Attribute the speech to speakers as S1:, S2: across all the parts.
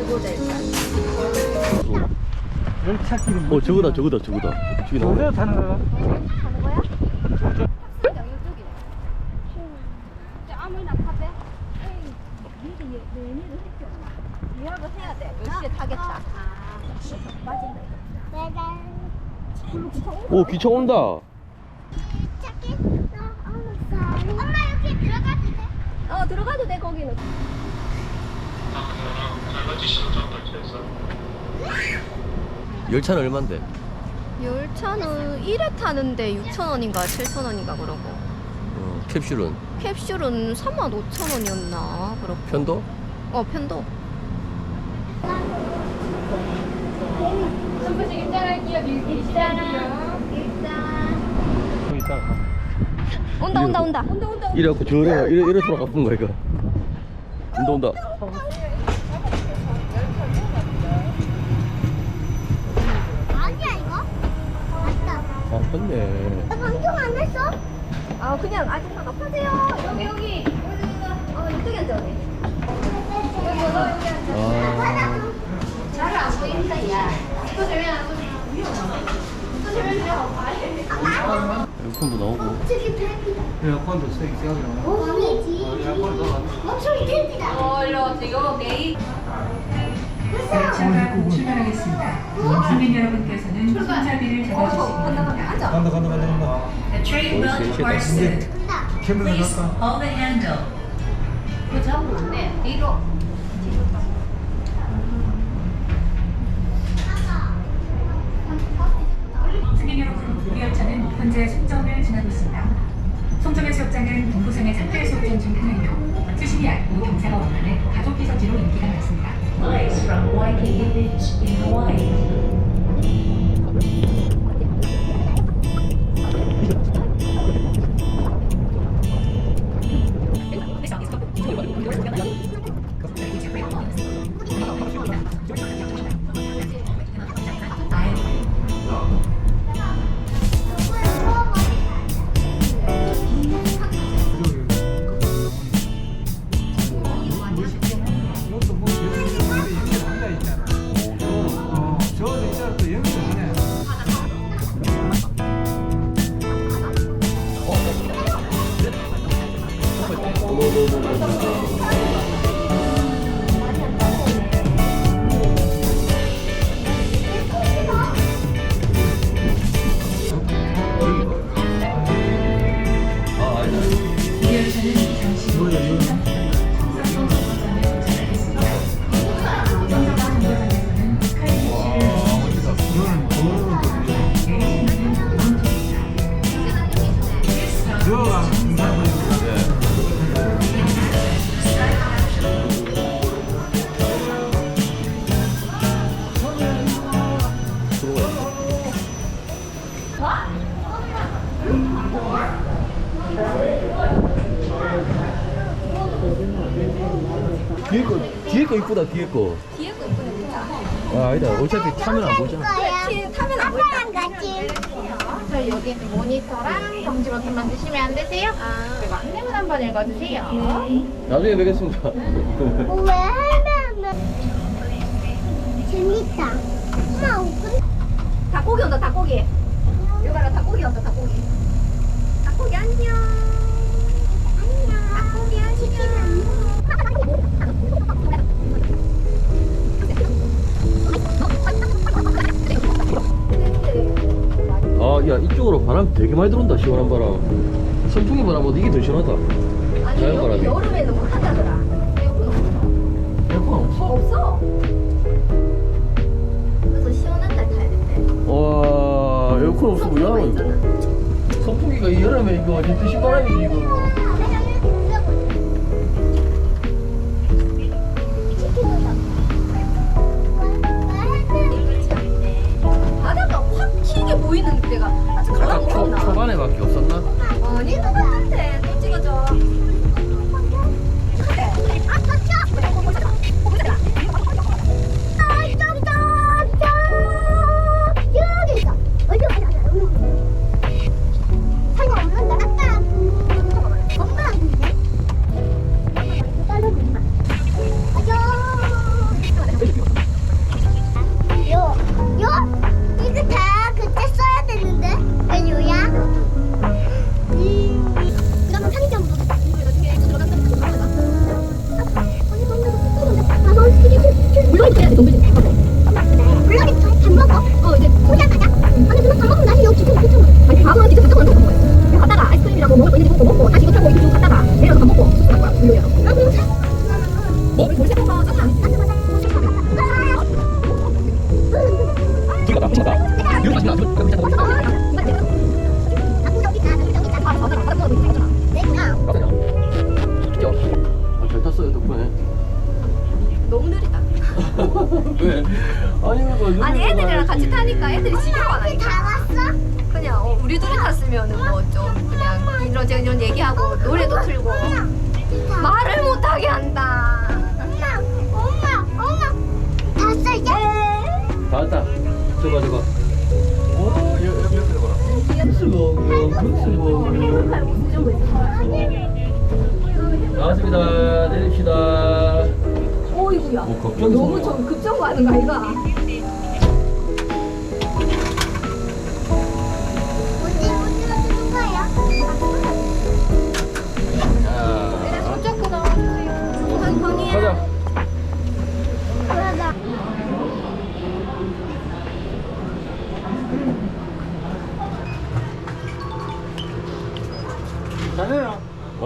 S1: 마스고자
S2: 열차길이
S3: 어 저거다 저거다 저거다 저기 나오네
S2: 저대로 타는 거야?
S1: 아무나 타대 예약을 해야 돼 몇 시에 타겠다
S3: 오 기차 온다
S4: 엄마 여기 들어가도 돼?
S1: 어 들어가도 돼 거기는
S3: 열차는 얼만데?
S1: 열차는 1회 타는데 6,000원인가 7,000원인가 그러고
S3: 어, 캡슐은
S1: 캡슐은 35,000원이었나 그렇고
S3: 편도?
S1: 어 편도
S2: 좀 이따가 가.
S1: 온다 온다 온다 온다 온다
S3: 이래갖고 저래 이래 이래 돌아가는 거야 이거 온다 온다
S4: 아
S3: 맞네
S4: 나 방송 안 했어?
S1: 아 그냥 아줌마가 파세요 여기 여기 여기 어 이쪽에 앉아 여기 여기 여기 아안 보인다 야
S3: 에어컨도 나오고.
S2: 에어컨도 세게 세게 나와.
S4: 어, 아니지.
S2: 에어컨 넣어.
S4: 어.
S1: 어 일로 왔지 이거 내일
S5: 열차가 곧 출발하겠습니다. 주민 여러분께서는 손잡이를 잡아주시기 바랍니다.
S2: 간다 간다 간다 간다.
S5: The train will depart soon.
S2: 캠era
S5: Please hold the handle.
S1: 그거 잡으면 안 돼 뒤로
S5: 승객 여러분, 이 열차는 현재 송정을 지나고 있습니다. 송정의 수욕장은 동부선의 작별 수욕장 중 하나이며 수심이 얇고 경사가 원활해 가족 기서지로 인기가 많습니다. Lights from Waikiki Beach in Hawaii.
S2: 이것
S3: 뒤에 거 뒤에 거 이쁘다 뒤에 거.
S1: 뒤에 거 이쁘네 보자
S3: 아, 아니다. 어차피 타면 안 보잖아
S1: 그렇지 타면 안 보인다
S4: 아빠랑 같이.
S6: 저 여기 모니터랑 정지 버튼만 드시면 안 되세요? 그리고 안내문 한번 읽어주세요.
S3: 나중에 뵙겠습니다.
S4: 왜 할매는 재밌다. 엄마 오픈.
S1: 닭고기 온다 닭고기. 여가라 닭고기 온다 닭고기. 닭고기 안녕.
S4: 안녕. 닭고기 치킨
S3: 이쪽으로 바람 되게 많이 들어온다 시원한 바람. 선풍기 바람보다 이게 더 시원하다.
S1: 아니
S3: 자연
S1: 여기
S3: 바람이.
S1: 여름에는 못 한다더라.
S3: 에어컨 없어?
S1: 없어. 그래서 시원한 날 타야 된대.
S3: 와 에어컨 하노 이거? 선풍기가 이 여름에 이거 완전 뜨신 바람이지 이거
S1: 아니 애들이랑 같이 타니까 애들이 지겨워 안 하니까
S4: 다 왔어?
S1: 그냥 어, 우리 둘이 탔으면은 뭐 좀 그냥 이런저런 이런 얘기하고 노래도 틀고 말을 못하게 한다
S4: 엄마, 엄마, 엄마. 다 써야
S3: 다 왔다. 저봐 저봐. 오 여기 옆에 봐라. 국수 먹어. 국수 먹어. 나왔습니다. 내립시다.
S1: 오이구야
S3: 뭐
S1: 너무? 좀 급정거 하는 거 아이가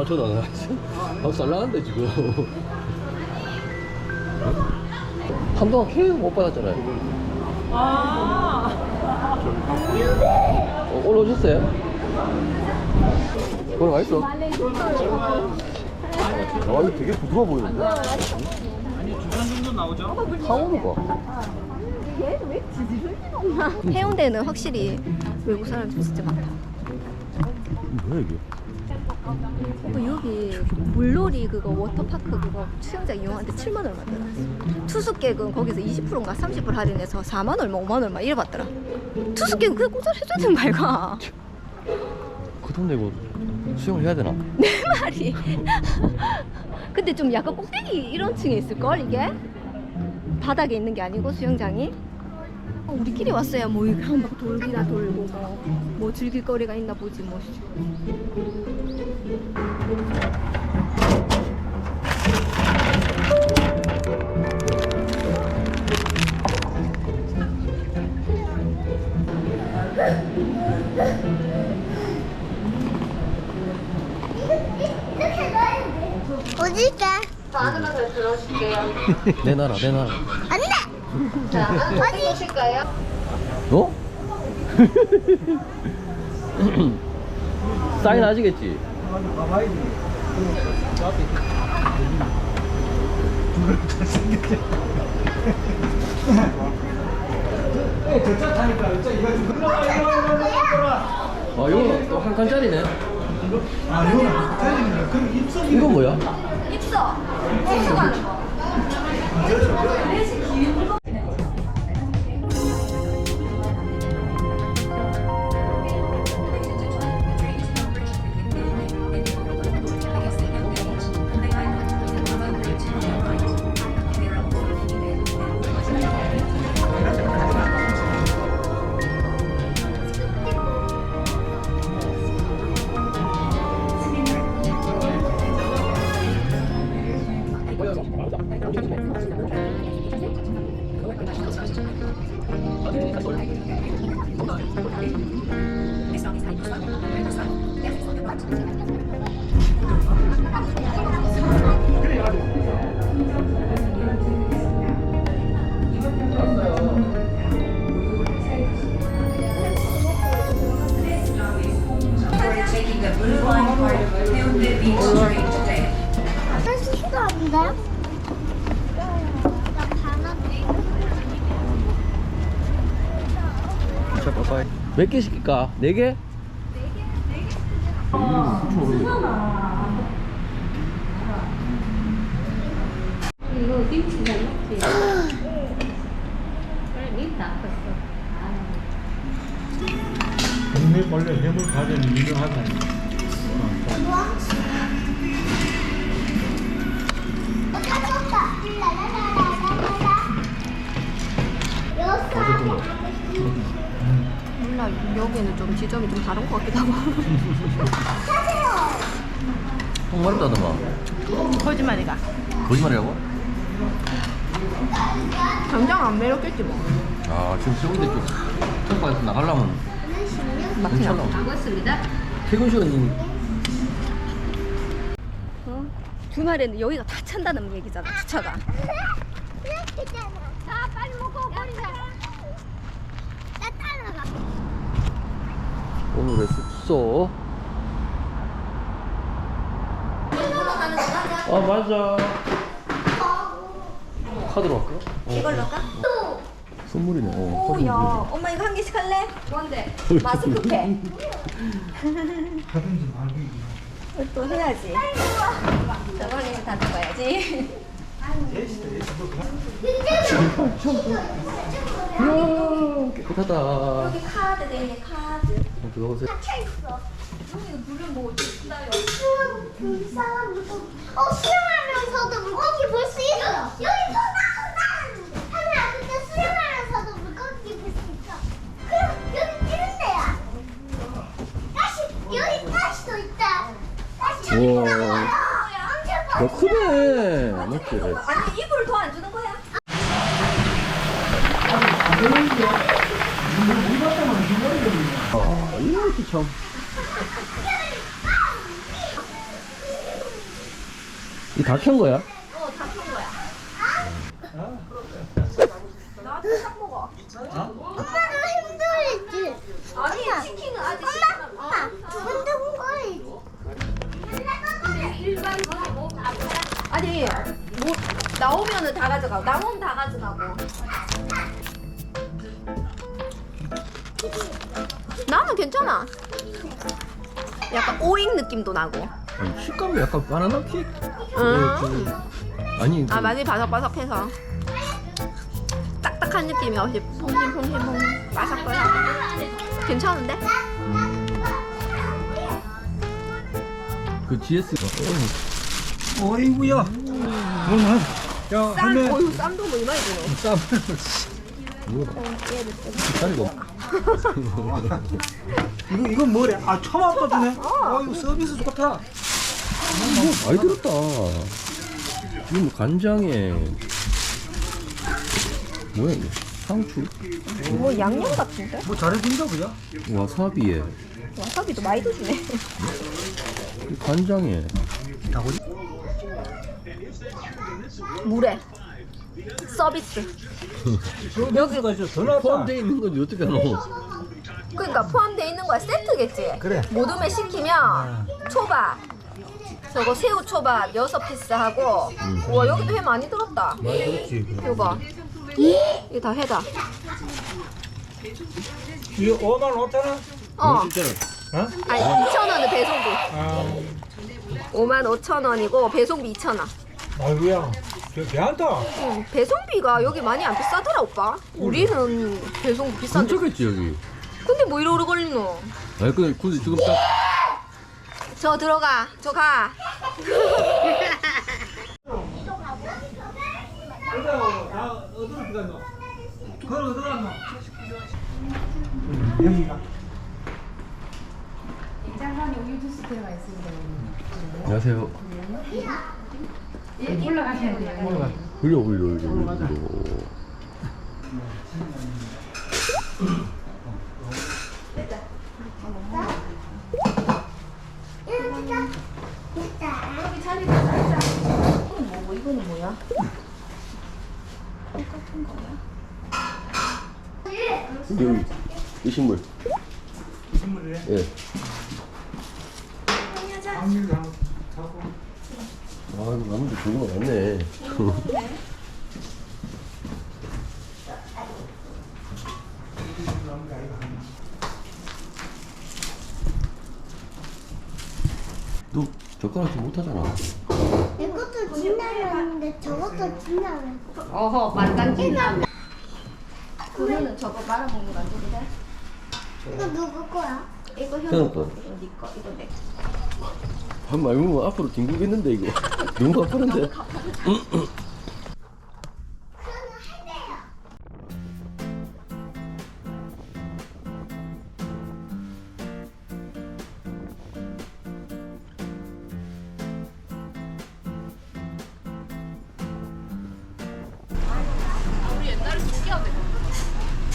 S3: 아 저도 안 나왔어. 아 쌀라는데 지금. 한동안 케이크 못 받았잖아요. 아. 어, 올라오셨어요? 오늘 맛있어. 아 이거 되게 부드러워 보이는데.
S2: 아니 두산 정도 나오죠?
S3: 상어는 거.
S1: 해운대는 확실히 외국 사람이 진짜 많다
S3: 뭐야 이게?
S1: 어, 여기 물놀이 그거 워터파크 그거 수영장 이용하는데 7만 얼마더라 투숙객은 거기서 20%인가 30% 할인해서 4만 얼마 5만 얼마 이래 받더라. 투숙객은 그냥 공짜로 해줘야 되는 거 아이가?
S3: 그 돈 내고 수영을 해야 되나?
S1: 내 말이. 근데 좀 약간 꼭대기 이런 층에 있을걸 이게? 바닥에 있는 게 아니고 수영장이 어, 우리끼리 왔어야 뭐 이렇게 한막 돌기나 돌고 뭐, 뭐 즐길 거리가 있나 보지 뭐
S4: 이렇게 넣어야 돼. 어디 있게?
S1: 안으로 잘 들어주세요
S3: 내 나라 내 나라.
S4: 안 돼.
S1: 자 안으로 들어오실까요?
S3: 어? 사인.
S2: 저 타니까 저 이거 좀 흘러가 흘러가 흘러가 흘러가.
S3: 아 이거 또한 칸짜리네.
S2: 아 이거는 틀립니다. 그럼 입속이
S3: 이건 뭐야?
S1: 입서 입서가는 거
S5: 你想一下，一个算法，两个
S4: 算法，也很方便帮你创建。
S3: 자, 빠빠이. 몇개 시킬까? 네 개? 네 개? 네 개? 음,
S2: 동네 벌레 해물 가전 유명하다.
S4: 어,
S1: 몰라 여기는 좀 지점이 좀 다른 것 같기도 하고
S3: 홍말했다더만.
S6: 거짓말이가.
S3: 거짓말이라고?
S1: 당장 안 매력겠지 뭐
S3: 아, 지금 세운대 쪽 청바에서 나가려면
S1: 막히나
S3: 괜찮아.
S1: 가겠습니다
S3: 퇴근 시간이
S1: 어? 주말에는 여기가 다 찬다는 얘기잖아 주차가
S4: 그랬잖아. 자, 빨리 먹어. 버리자. 나 따라가.
S3: 오늘의 숙소. 아, 맞아. 카드로 할까? 어,
S1: 이걸로 할까?
S3: 선물이네. 어,
S1: 오야 엄마 이거 한 개씩 할래? 뭔데? 마스크팩
S2: 하든지 말든지.
S1: 이거 또 해야지 저번에는 다
S2: 예시.
S3: 이야, 깨끗하다.
S1: 여기 카드 돼 있네 카드
S3: 어, 들어가세요.
S4: 그 사람 물고기. 어 수영하면서도 물고기 볼 수 있어. 여기 또 나온다. 하나 근데 수영하면서도 물고기 볼 수 있어. 그럼 여기 뛰는 데야. 다시 여기 다시도 있다. 다시 저기
S3: 우와. 야, 크네. 맞지?
S1: 아니 이불을 더 안 주는 거야?
S3: 아, 이렇게 참. 이다 켠 거야?
S1: 어다큰 거야 나한테 딱 먹어
S4: 엄마는 힘들지.
S1: 아니 치킨은 아직
S4: 엄마, 두근 두근 거리지.
S1: 아니 뭐 나오면은 다 가져가 남으면 다 가져가고 약간 오잉 느낌도 나고
S3: 아니, 식감이 약간 바나나 케이크.
S1: 음.
S3: 그, 아니, 그,
S1: 아 많이 바삭바삭해서 딱딱한 느낌이 없이 퐁신퐁신퐁 바삭바삭 괜찮은데?
S3: 그 GS. 어,
S2: 어이구야. 오늘 야
S1: 쌈,
S2: 할매
S1: 어휴 쌈도 뭐 이마이 주노
S2: 쌈.
S3: 뭐야? 다리가 없-
S2: 이거 이거 뭐래? 아 처음 왔거든요. 어 이거 서비스 좋다.
S3: 많이 들었다. 이거 뭐 간장에 뭐야 이게? 상추?
S1: 뭐 양념 같은데?
S2: 뭐 잘해준다고요?
S3: 와사비에
S1: 와사비도 많이 드시네
S3: 간장에
S2: 나고지?
S1: 물에 서비스
S2: 여기가 저더 나왔다.
S3: 포함되어 있는 건지 어떻게 알아?
S1: 그러니까 포함되어 있는 거야 세트겠지?
S2: 그래.
S1: 모둠에 시키면 초밥 저거 새우 초밥 여섯 피스 하고 와 여기도 회 많이 들었다
S2: 그렇지.
S1: 이거 이게 다 회다
S2: 이거 5만 5천 원?
S1: 어
S2: 어?
S1: 아니 2천 원은 배송비
S2: 아,
S1: 5만 5천 원이고 배송비 2천 원
S2: 아이고야. 저 괜찮다.
S1: 응, 배송비가 여기 많이 안 비싸더라 오빠 우리는 배송비 비싼데
S3: 근처겠지 여기.
S1: 근데 뭐 오래 걸리노
S3: 아니 근데 근데 지금 딱
S1: 저 들어가 저가
S2: 나 어디로 들어갔노? 그걸 어디로 갔노? 여기가.
S3: 안녕하세요.
S6: 올라가셔야 돼요.
S3: 올려 올려 올려 올려.
S4: 여기가 있다.
S1: 여기 자리 잡자 이거는 뭐고 이거는 뭐야
S3: 근데 여기 이 식물.
S2: 신문이래.
S3: 예.
S2: 방밀도 한번 하고.
S3: 아 거 많네. 너 젓가락 좀 못하잖아.
S4: 이것도 진나는데 저것도 진나는.
S1: 어허 만장진나 그거는 저거 말아먹는 거 아니지
S4: 이거 누구 거야?
S1: 이거
S3: 현우 거.
S1: 거 이거 니거 이거 내 거
S3: 밥 많이 먹으면 앞으로 뒹구겠는데 이거. 너무 아프는데.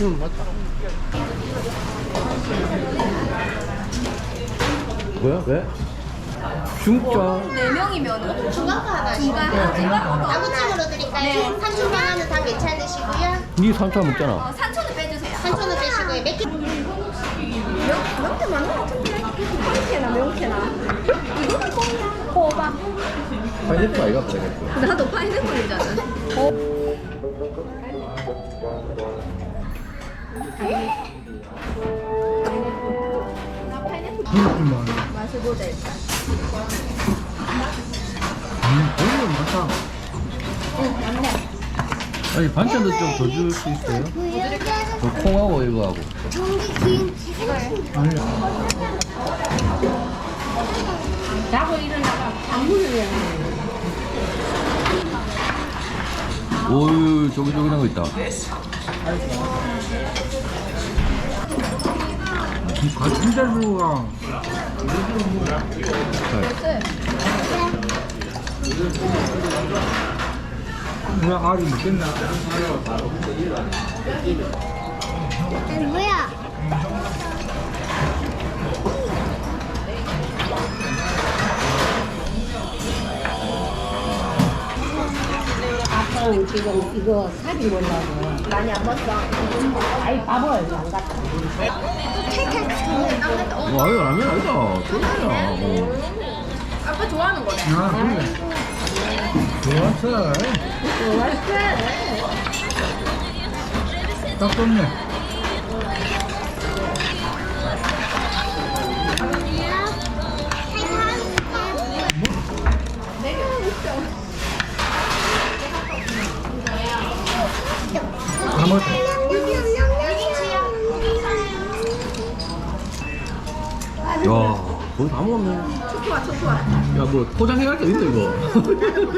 S3: 응 맞다. 뭐야 왜? 중짜.
S1: 네 명이면
S6: 중간과 하나
S1: 중간 하나
S6: 나무찜으로 드릴까요? 네. 3,000원 하는 다 괜찮으시고요
S3: 니 삼촌 먹잖아.
S1: 어, 산초는 빼주세요.
S6: 3,000원 빼시고요 몇 개?
S1: 명태 맞는 것 같은데? 황태나 명태나 이거는 꽁이야 호박
S3: 파인애플 아이가 파인애플.
S1: 나도 파인애플이잖아 어. 나 파인애플 맛을 보자 일단
S2: 음, 오늘 많다.
S1: 응, 맞네.
S3: 아니 반찬도 좀 더 줄 수 있어요? 저 콩하고 이거하고.
S2: 아니야.
S1: 자고 일어나가 방문을 해야 돼.
S3: 오유 저기저기한 거 있다
S2: 같은 자루가
S3: 네.
S2: 왜 알이 먹겠나?
S4: 뭐야?
S7: 아빠는 지금 이거 살이 몰라고
S1: 많이 안 먹어.
S7: 아이 밥을 안 갖다
S3: 와 이거 라면 아니다 소리야 어.
S6: 아빠 좋아하는 거네.
S2: 아, 그래. 좋았어. 딱 좋네. 다 먹었다.
S3: 야 거의 다 먹었네 초토화 초토화 야뭐 포장해갈 게 있네 이거